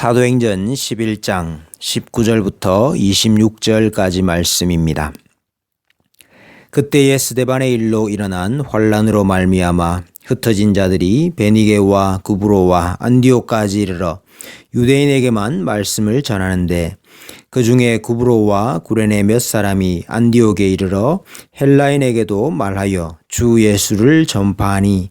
사도행전 11장 19절부터 26절까지 말씀입니다. 그때에 스데반의 일로 일어난 환란으로 말미암아 흩어진 자들이 베니게와 구브로와 안디오까지 이르러 유대인에게만 말씀을 전하는데 그 중에 구브로와 구레네 몇 사람이 안디옥에 이르러 헬라인에게도 말하여 주 예수를 전파하니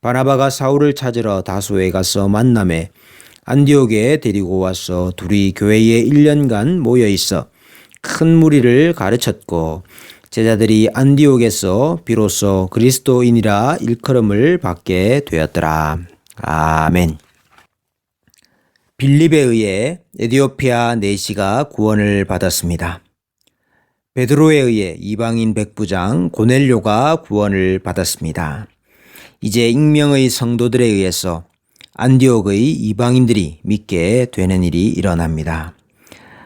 바나바가 사울을 찾으러 다소에 가서 만남에 안디옥에 데리고 와서 둘이 교회에 1년간 모여 있어 큰 무리를 가르쳤고 제자들이 안디옥에서 비로소 그리스도인이라 일컬음을 받게 되었더라. 아멘. 빌립에 의해 에디오피아 내시가 구원을 받았습니다. 베드로에 의해 이방인 백부장 고넬료가 구원을 받았습니다. 이제 익명의 성도들에 의해서 안디옥의 이방인들이 믿게 되는 일이 일어납니다.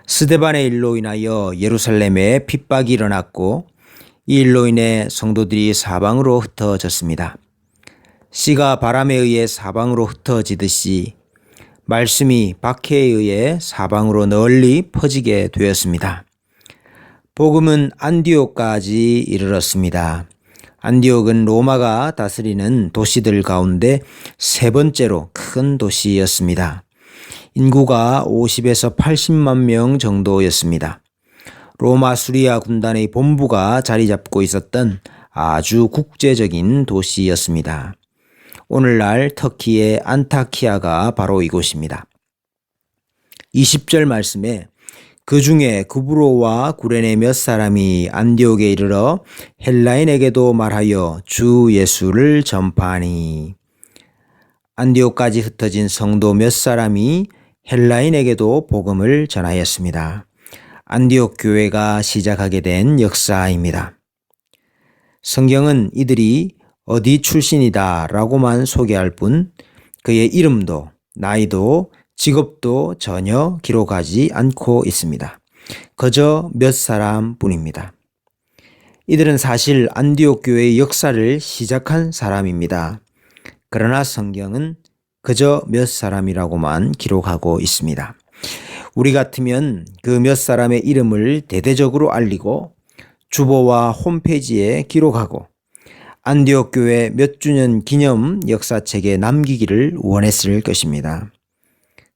스데반의 일로 인하여 예루살렘에 핍박이 일어났고 이 일로 인해 성도들이 사방으로 흩어졌습니다. 씨가 바람에 의해 사방으로 흩어지듯이 말씀이 박해에 의해 사방으로 널리 퍼지게 되었습니다. 복음은 안디옥까지 이르렀습니다. 안디옥은 로마가 다스리는 도시들 가운데 세 번째로 큰 도시였습니다. 인구가 50에서 80만 명 정도였습니다. 로마 수리아 군단의 본부가 자리 잡고 있었던 아주 국제적인 도시였습니다. 오늘날 터키의 안타키아가 바로 이곳입니다. 20절 말씀에 그 중에 구브로와 구레네 몇 사람이 안디옥에 이르러 헬라인에게도 말하여 주 예수를 전파하니 안디옥까지 흩어진 성도 몇 사람이 헬라인에게도 복음을 전하였습니다. 안디옥 교회가 시작하게 된 역사입니다. 성경은 이들이 어디 출신이다 라고만 소개할 뿐 그의 이름도 나이도 직업도 전혀 기록하지 않고 있습니다. 그저 몇 사람 뿐입니다. 이들은 사실 안디옥 교회의 역사를 시작한 사람입니다. 그러나 성경은 그저 몇 사람이라고만 기록하고 있습니다. 우리 같으면 그 몇 사람의 이름을 대대적으로 알리고 주보와 홈페이지에 기록하고 안디옥 교회 몇 주년 기념 역사책에 남기기를 원했을 것입니다.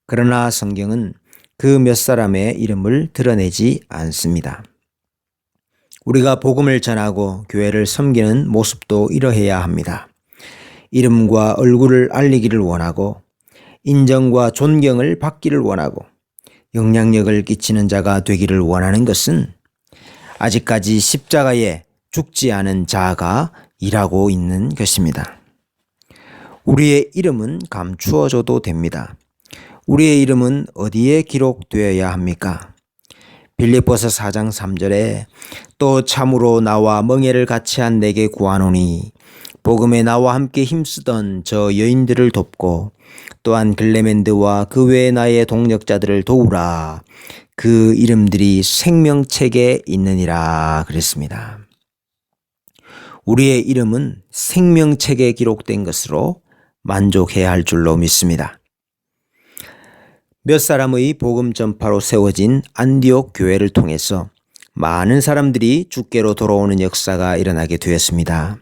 그러나 성경은 그 몇 사람의 이름을 드러내지 않습니다. 우리가 복음을 전하고 교회를 섬기는 모습도 이러해야 합니다. 이름과 얼굴을 알리기를 원하고 인정과 존경을 받기를 원하고 영향력을 끼치는 자가 되기를 원하는 것은 아직까지 십자가에 죽지 않은 자가 일하고 있는 것입니다. 우리의 이름은 감추어져도 됩니다. 우리의 이름은 어디에 기록되어야 합니까? 빌립보서 4장 3절에 또 참으로 나와 멍해를 같이 한 내게 구하노니 복음에 나와 함께 힘쓰던 저 여인들을 돕고 또한 글레멘드와 그 외의 나의 동력자들을 도우라 그 이름들이 생명책에 있느니라 그랬습니다. 우리의 이름은 생명책에 기록된 것으로 만족해야 할 줄로 믿습니다. 몇 사람의 복음 전파로 세워진 안디옥 교회를 통해서 많은 사람들이 주께로 돌아오는 역사가 일어나게 되었습니다.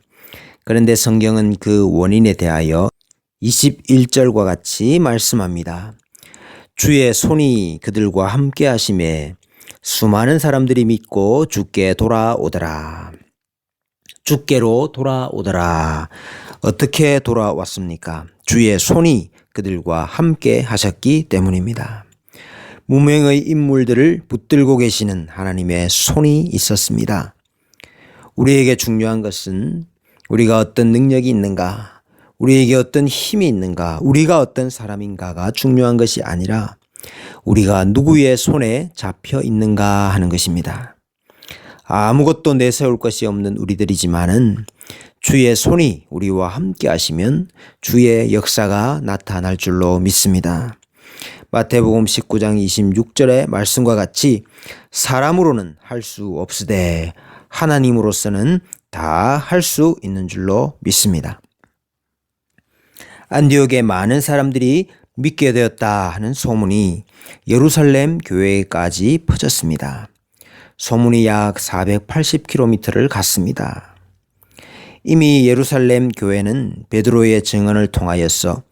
그런데 성경은 그 원인에 대하여 21절과 같이 말씀합니다. 주의 손이 그들과 함께 하심에 수많은 사람들이 믿고 주께 돌아오더라. 주께로 돌아오더라. 어떻게 돌아왔습니까? 주의 손이 그들과 함께 하셨기 때문입니다. 무명의 인물들을 붙들고 계시는 하나님의 손이 있었습니다. 우리에게 중요한 것은 우리가 어떤 능력이 있는가, 우리에게 어떤 힘이 있는가, 우리가 어떤 사람인가가 중요한 것이 아니라 우리가 누구의 손에 잡혀 있는가 하는 것입니다. 아무것도 내세울 것이 없는 우리들이지만은 주의 손이 우리와 함께 하시면 주의 역사가 나타날 줄로 믿습니다. 마태복음 19장 26절의 말씀과 같이 사람으로는 할 수 없으되 하나님으로서는 다 할 수 있는 줄로 믿습니다. 안디옥에 많은 사람들이 믿게 되었다 하는 소문이 예루살렘 교회까지 퍼졌습니다. 소문이 약 480km를 갔습니다. 이미 예루살렘 교회는 베드로의 증언을 통하여서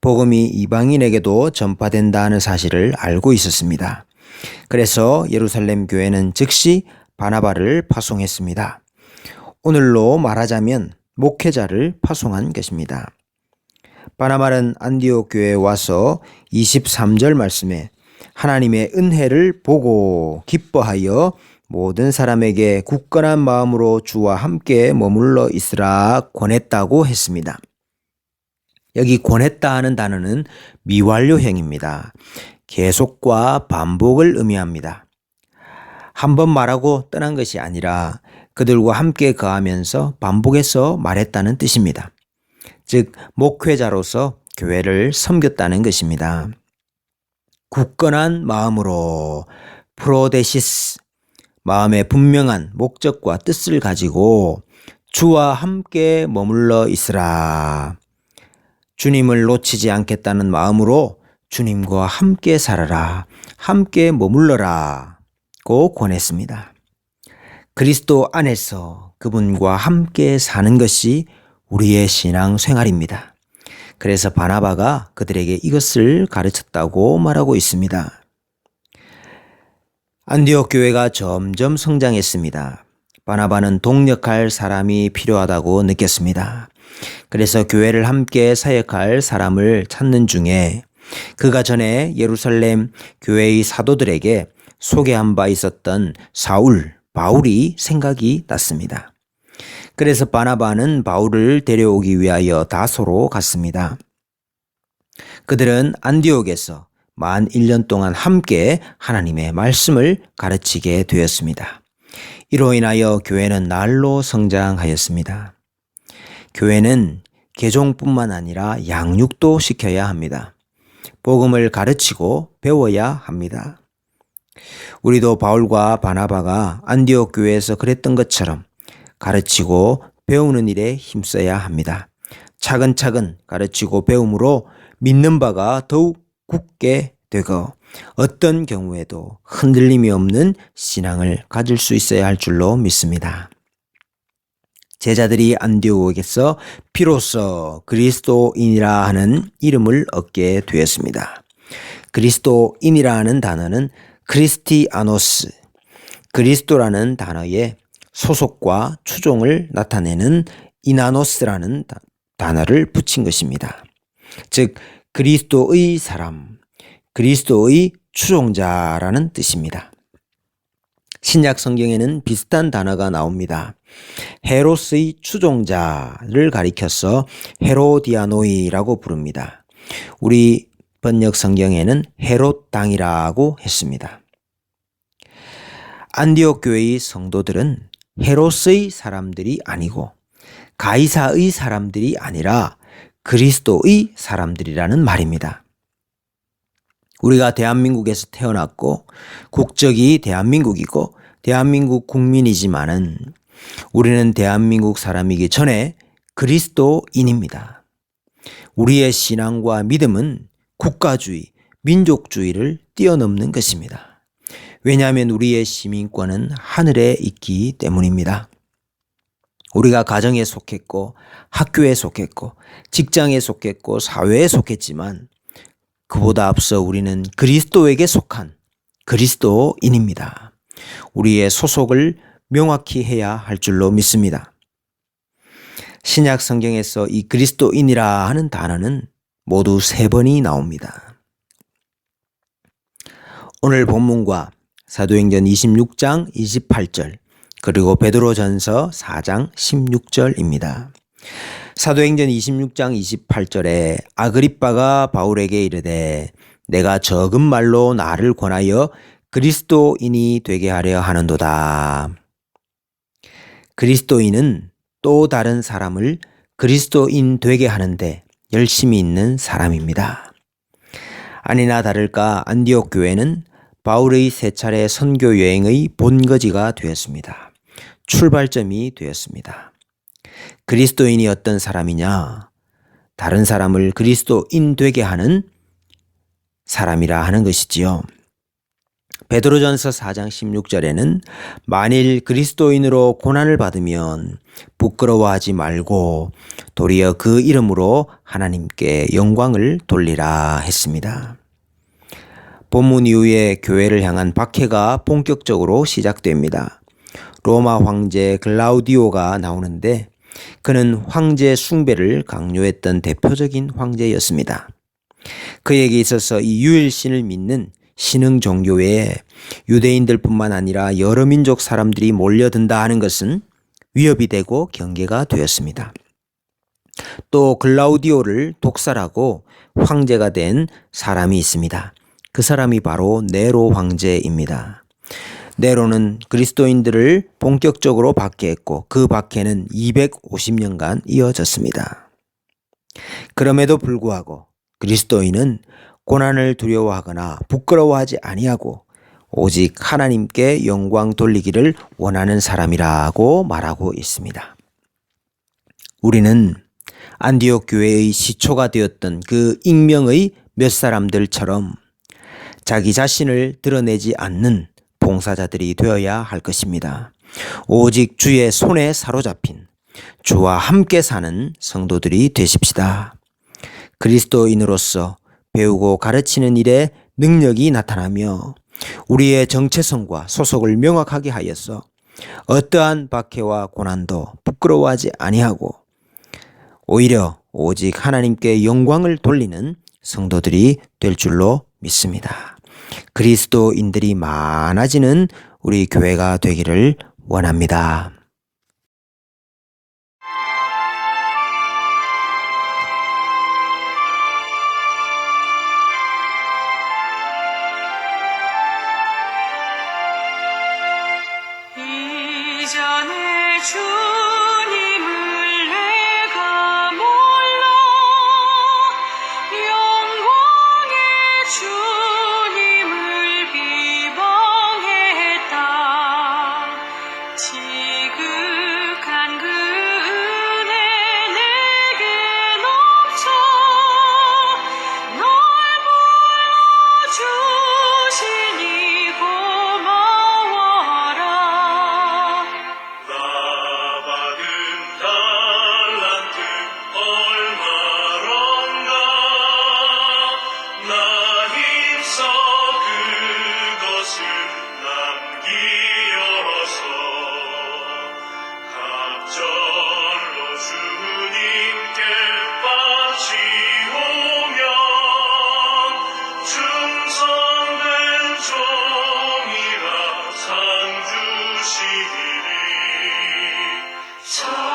복음이 이방인에게도 전파된다는 사실을 알고 있었습니다. 그래서 예루살렘 교회는 즉시 바나바를 파송했습니다. 오늘로 말하자면 목회자를 파송한 것입니다. 바나바는 안디옥 교회에 와서 23절 말씀에 하나님의 은혜를 보고 기뻐하여 모든 사람에게 굳건한 마음으로 주와 함께 머물러 있으라 권했다고 했습니다. 여기 권했다 하는 단어는 미완료형입니다. 계속과 반복을 의미합니다. 한 번 말하고 떠난 것이 아니라 그들과 함께 거하면서 반복해서 말했다는 뜻입니다. 즉, 목회자로서 교회를 섬겼다는 것입니다. 굳건한 마음으로 프로데시스, 마음의 분명한 목적과 뜻을 가지고 주와 함께 머물러 있으라. 주님을 놓치지 않겠다는 마음으로 주님과 함께 살아라. 함께 머물러라. 고 권했습니다. 그리스도 안에서 그분과 함께 사는 것이 우리의 신앙 생활입니다. 그래서 바나바가 그들에게 이것을 가르쳤다고 말하고 있습니다. 안디옥 교회가 점점 성장했습니다. 바나바는 동력할 사람이 필요하다고 느꼈습니다. 그래서 교회를 함께 사역할 사람을 찾는 중에 그가 전에 예루살렘 교회의 사도들에게 소개한 바 있었던 사울, 바울이 생각이 났습니다. 그래서 바나바는 바울을 데려오기 위하여 다소로 갔습니다. 그들은 안디옥에서 만 1년 동안 함께 하나님의 말씀을 가르치게 되었습니다. 이로 인하여 교회는 날로 성장하였습니다. 교회는 개종뿐만 아니라 양육도 시켜야 합니다. 복음을 가르치고 배워야 합니다. 우리도 바울과 바나바가 안디옥 교회에서 그랬던 것처럼 가르치고 배우는 일에 힘써야 합니다. 차근차근 가르치고 배움으로 믿는 바가 더욱 굳게 되고 어떤 경우에도 흔들림이 없는 신앙을 가질 수 있어야 할 줄로 믿습니다. 제자들이 안디옥에서 비로소 그리스도인이라 하는 이름을 얻게 되었습니다. 그리스도인이라 하는 단어는 크리스티아노스, 그리스도라는 단어의 소속과 추종을 나타내는 이나노스라는 단어를 붙인 것입니다. 즉, 그리스도의 사람, 그리스도의 추종자라는 뜻입니다. 신약 성경에는 비슷한 단어가 나옵니다. 헤로스의 추종자를 가리켜서 헤로디아노이라고 부릅니다. 우리 번역 성경에는 헤롯 당이라고 했습니다. 안디옥 교회의 성도들은 헤로스의 사람들이 아니고 가이사의 사람들이 아니라 그리스도의 사람들이라는 말입니다. 우리가 대한민국에서 태어났고 국적이 대한민국이고 대한민국 국민이지만은 우리는 대한민국 사람이기 전에 그리스도인입니다. 우리의 신앙과 믿음은 국가주의, 민족주의를 뛰어넘는 것입니다. 왜냐하면 우리의 시민권은 하늘에 있기 때문입니다. 우리가 가정에 속했고 학교에 속했고 직장에 속했고 사회에 속했지만 그보다 앞서 우리는 그리스도에게 속한 그리스도인입니다. 우리의 소속을 명확히 해야 할 줄로 믿습니다. 신약 성경에서 이 그리스도인이라 하는 단어는 모두 세 번이 나옵니다. 오늘 본문과 사도행전 26장 28절 그리고 베드로전서 4장 16절입니다. 사도행전 26장 28절에 아그리빠가 바울에게 이르되 내가 적은 말로 나를 권하여 그리스도인이 되게 하려 하는도다. 그리스도인은 또 다른 사람을 그리스도인 되게 하는데 열심히 있는 사람입니다. 아니나 다를까 안디옥 교회는 바울의 세 차례 선교 여행의 본거지가 되었습니다. 출발점이 되었습니다. 그리스도인이 어떤 사람이냐? 다른 사람을 그리스도인 되게 하는 사람이라 하는 것이지요. 베드로전서 4장 16절에는 만일 그리스도인으로 고난을 받으면 부끄러워하지 말고 도리어 그 이름으로 하나님께 영광을 돌리라 했습니다. 본문 이후에 교회를 향한 박해가 본격적으로 시작됩니다. 로마 황제 글라우디오가 나오는데 그는 황제 숭배를 강요했던 대표적인 황제였습니다. 그에게 있어서 이 유일신을 믿는 신흥 종교에 유대인들뿐만 아니라 여러 민족 사람들이 몰려든다 하는 것은 위협이 되고 경계가 되었습니다. 또 글라우디오를 독살하고 황제가 된 사람이 있습니다. 그 사람이 바로 네로 황제입니다. 네로는 그리스도인들을 본격적으로 박해했고 그 박해는 250년간 이어졌습니다. 그럼에도 불구하고 그리스도인은 고난을 두려워하거나 부끄러워하지 아니하고 오직 하나님께 영광 돌리기를 원하는 사람이라고 말하고 있습니다. 우리는 안디옥 교회의 시초가 되었던 그 익명의 몇 사람들처럼 자기 자신을 드러내지 않는 봉사자들이 되어야 할 것입니다. 오직 주의 손에 사로잡힌 주와 함께 사는 성도들이 되십시다. 그리스도인으로서 배우고 가르치는 일에 능력이 나타나며 우리의 정체성과 소속을 명확하게 하여서 어떠한 박해와 고난도 부끄러워하지 아니하고 오히려 오직 하나님께 영광을 돌리는 성도들이 될 줄로 믿습니다. 그리스도인들이 많아지는 우리 교회가 되기를 원합니다. 전